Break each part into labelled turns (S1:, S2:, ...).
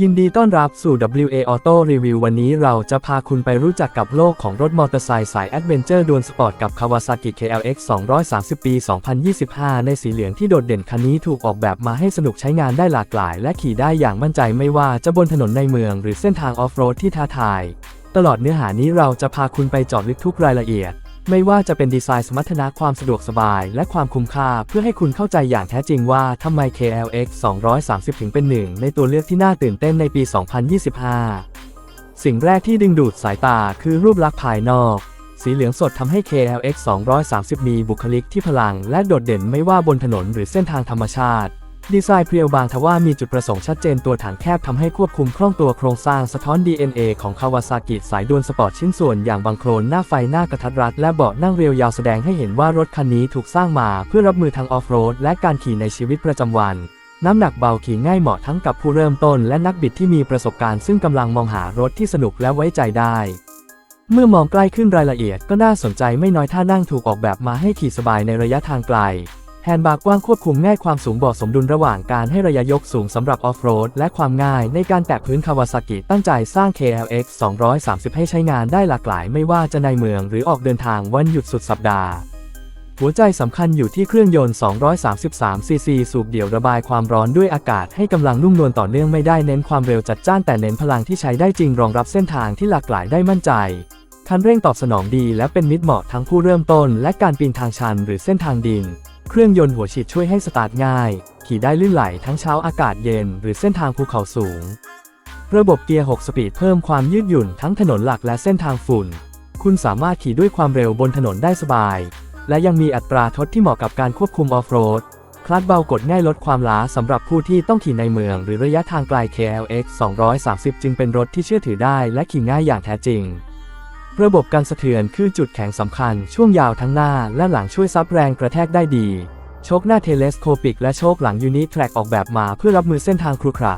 S1: ยินดีต้อนรับสู่ WA Auto Review วันนี้เราจะพาคุณไปรู้จักกับโลกของรถมอเตอร์ไซค์สายแอดเวนเจอร์ดวลสปอร์ตกับ Kawasaki KLX 230 ปี 2025 ในสีเหลืองที่โดดเด่นคันนี้ถูกออกแบบมาให้สนุกใช้งานได้หลากหลาย และขี่ได้อย่างมั่นใจไม่ว่าจะบนถนนในเมือง หรือเส้นทางออฟโรดที่ท้าทาย ตลอดเนื้อหานี้เราจะพาคุณไปเจาะลึกทุกรายละเอียด ไม่ว่าจะเป็นดีไซน์สมรรถนะความสะดวกสบาย และความคุ้มค่าเพื่อให้คุณเข้าใจอย่างแท้จริงว่าทำไม KLX 230 ถึงเป็นหนึ่งในตัวเลือกที่น่าตื่นเต้นในปี 2025 สิ่งแรกที่ดึงดูดสายตาคือรูปลักษณ์ภายนอก สีเหลืองสดทำให้ KLX 230 มีบุคลิกที่พลังและโดดเด่นไม่ว่าบนถนนหรือเส้นทางธรรมชาติ ดีไซน์เพรียวบางทว่ามีจุดประสงค์ชัดเจนตัวถังแคบทำให้ควบคุมคล่องตัวโครงสร้างสะท้อน DNA ของคาวาซากิสายดวลสปอร์ตชิ้นส่วนอย่างบังโครนหน้าไฟหน้ากระทัดรัดและเบาะนั่งเรียวยาวแสดงให้เห็นว่ารถคันนี้ถูกสร้างมาเพื่อรับมือทางออฟโรดและการขี่ในชีวิตประจำวัน น้ำหนักเบาขี่ง่ายเหมาะทั้งกับผู้เริ่มต้นและนักบิดที่มีประสบการณ์ซึ่งกำลังมองหารถที่สนุกและไว้ใจได้เมื่อมองใกล้ขึ้นรายละเอียดก็น่าสนใจไม่น้อยท่านั่งถูกออกแบบมาให้ขี่สบายในระยะทางไกล แฮนด์บาร์กว้างควบคุมง่ายความสูงบาะสมดุลระหว่างการให้ระยะยกสูงสำหรับออฟโรดและความง่ายในการแตะพื้นคาวาซากิตั้งใจสร้าง KLX 230 ให้ใช้งานได้หลากหลายไม่ว่าจะในเมืองหรือออกเดินทางวันหยุดสุดสัปดาห์ หัวใจสำคัญอยู่ที่เครื่องยนต์ 233ซีซีสูบเดี่ยวระบายความร้อนด้วยอากาศให้กำลังนุ่มนวลต่อเนื่องไม่ได้เน้นความเร็วจัดจ้านแต่เน้นพลังที่ใช้ได้จริงรองรับเส้นทางที่หลากหลายได้มั่นใจคันเร่งตอบสนองดีและเป็นมิตรเหมาะทั้งผู้เริ่มต้นและการปีนทางชันหรือเส้นทางดิน เครื่องยนต์หัวฉีดช่วยให้สตาร์ทง่าย ขี่ได้ลื่นไหลทั้งเช้าอากาศเย็น หรือเส้นทางภูเขาสูง ระบบเกียร์ 6 สปีดเพิ่มความยืดหยุ่นทั้งถนนหลักและเส้นทางฝุ่น คุณสามารถขี่ด้วยความเร็วบนถนนได้สบาย และยังมีอัตราทดที่เหมาะกับการควบคุมออฟโรด คลัตช์เบากดง่ายลดความล้าสำหรับผู้ที่ต้องขี่ในเมือง หรือระยะทางไกล KLX 230 จึงเป็นรถที่เชื่อถือได้และขี่ง่ายอย่างแท้จริง ระบบการสะเทือนคือจุดแข็งสำคัญช่วงยาวทั้งหน้าและหลังช่วยซับแรงกระแทกได้ดี โชคหน้าเทเลสโคปิกและโชคหลังยูนิแทร็กออกแบบมาเพื่อรับมือเส้นทางครุขระ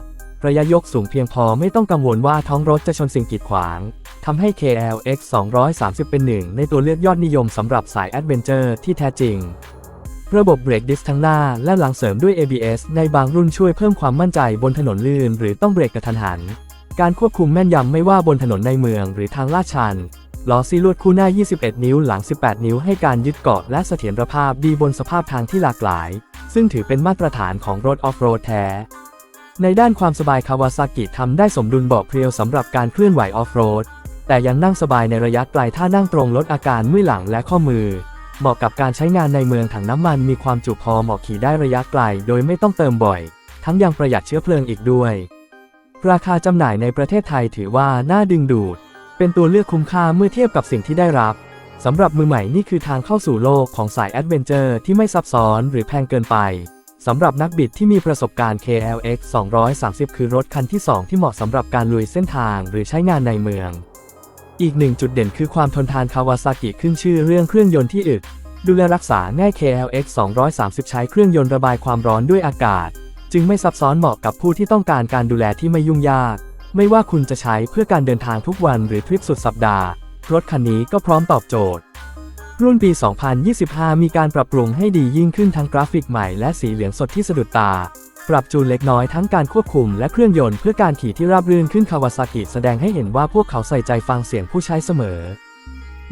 S1: ระยะยกสูงเพียงพอไม่ต้องกังวลว่าท้องรถจะชนสิ่งกีดขวางทำให้ KLX 230 เป็นหนึ่งในตัวเลือกยอดนิยมสำหรับสายแอดเวนเจอร์ที่แท้จริง ระบบเบรกดิสทั้งหน้าและหลังเสริมด้วย ABS ในบางรุ่นช่วยเพิ่มความมั่นใจบนถนนลื่น หรือต้องเบรกกระทันหัน การควบคุมแม่นยำไม่ว่าบนถนนในเมืองหรือทางลาดชัน ล้อซีลวดคู่หน้า 21 นิ้วหลัง 18 นิ้วให้การยึดเกาะและเสถียรภาพดีบนสภาพทางที่หลากหลาย ซึ่งถือเป็นมาตรฐานของรถออฟโรดแท้ ในด้านความสบายคาวาซากิทำได้สมดุลเบาะเพรียวสำหรับการเคลื่อนไหวออฟโรด แต่ยังนั่งสบายในระยะไกลถ้านั่งตรงลดอาการเมื่อยหลังและข้อมือ เหมาะกับการใช้งานในเมืองถังน้ำมันมีความจุพอเหมาะขี่ได้ระยะไกล โดยไม่ต้องเติมบ่อย ทั้งยังประหยัดเชื้อเพลิงอีกด้วย ราคาจำหน่ายในประเทศไทยถือว่าน่าดึงดูด เป็นตัวเลือกคุ้มค่าเมื่อเทียบกับสิ่งที่ได้รับสำหรับมือใหม่นี่คือทางเข้าสู่โลกของสายแอดเวนเจอร์ที่ไม่ซับซ้อนหรือแพงเกินไปสำหรับนักบิดที่มีประสบการณ์ KLX 230 คือรถคันที่ 2 ที่เหมาะสำหรับการลุยเส้นทางหรือใช้งานในเมือง อีกหนึ่งจุดเด่นคือความทนทานคาวาซากิขึ้นชื่อเรื่องเครื่องยนต์ที่อึด ดูแลรักษาง่าย KLX 230 ใช้เครื่องยนต์ระบายความร้อนด้วยอากาศ จึงไม่ซับซ้อนเหมาะกับผู้ที่ต้องการการดูแลที่ไม่ยุ่งยาก ไม่ว่าคุณจะใช้เพื่อการเดินทางทุกวันหรือทริปสุดสัปดาห์ รถคันนี้ก็พร้อมตอบโจทย์ รุ่นปี 2025 มีการปรับปรุงให้ดียิ่งขึ้นทั้งกราฟิกใหม่และสีเหลืองสดที่สะดุดตา ปรับจูนเล็กน้อยทั้งการควบคุมและเครื่องยนต์เพื่อการขี่ที่ราบรื่นขึ้นคาวาซากิแสดงให้เห็นว่าพวกเขาใส่ใจฟังเสียงผู้ใช้เสมอ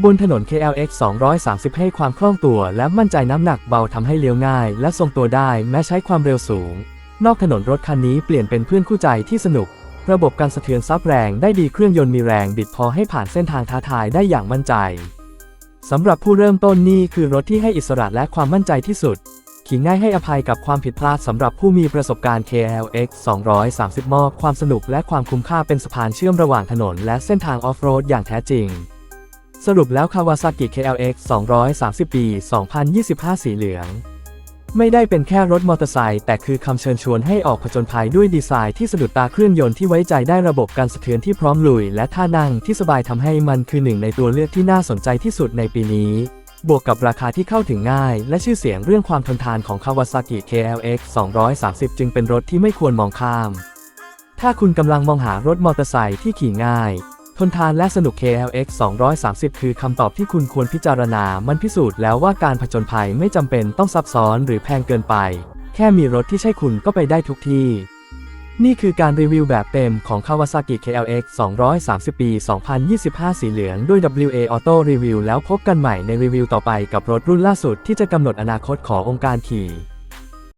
S1: บนถนน KLX 230 ให้ความคล่องตัวและมั่นใจน้ำหนักเบาทำให้เลี้ยวง่าย และทรงตัวได้แม้ใช้ความเร็วสูง นอกถนนรถคันนี้เปลี่ยนเป็นเพื่อนคู่ใจที่สนุก ระบบการสะเทือนซับแรงได้ดีเครื่องยนต์มีแรงบิดพอให้ผ่านเส้นทางท้าทายได้อย่างมั่นใจสำหรับผู้เริ่มต้นนี่คือรถที่ให้อิสระและความมั่นใจที่สุด ขี่ง่ายให้อภัยกับความผิดพลาดสำหรับผู้มีประสบการณ์ KLX 230 มอบความสนุกและความคุ้มค่าเป็นสะพานเชื่อมระหว่างถนนและเส้นทางออฟโรดอย่างแท้จริง สรุปแล้ว Kawasaki KLX 230 ปี 2025 สีเหลือง ไม่ได้เป็นแค่รถมอเตอร์ไซค์แต่คือคำเชิญชวนให้ออกผจญภัยด้วยดีไซน์ที่สะดุดตาเครื่องยนต์ที่ไว้ใจได้ระบบการสะเทือนที่พร้อมลุย และท่านั่งที่สบายทำให้มันคือหนึ่งในตัวเลือกที่น่าสนใจที่สุดในปีนี้ บวกกับราคาที่เข้าถึงง่าย และชื่อเสียงเรื่องความทนทานของ Kawasaki KLX 230 จึงเป็นรถที่ไม่ควรมองข้าม ถ้าคุณกำลังมองหารถมอเตอร์ไซค์ที่ขี่ง่าย นทานและสนุก KLX 230 คือคำตอบที่คุณควรพิจารณา มันพิสูจน์แล้วว่าการผจญภัยไม่จำเป็นต้องซับซ้อนหรือแพงเกินไป แค่มีรถที่ใช่คุณก็ไปได้ทุกที่ นี่คือการรีวิวแบบเต็มของ Kawasaki KLX 230 ปี 2025 สีเหลืองด้วย WA Auto Review แล้วพบกันใหม่ในรีวิวต่อไปกับรถรุ่นล่าสุดที่จะกำหนดอนาคตขององค์การขี่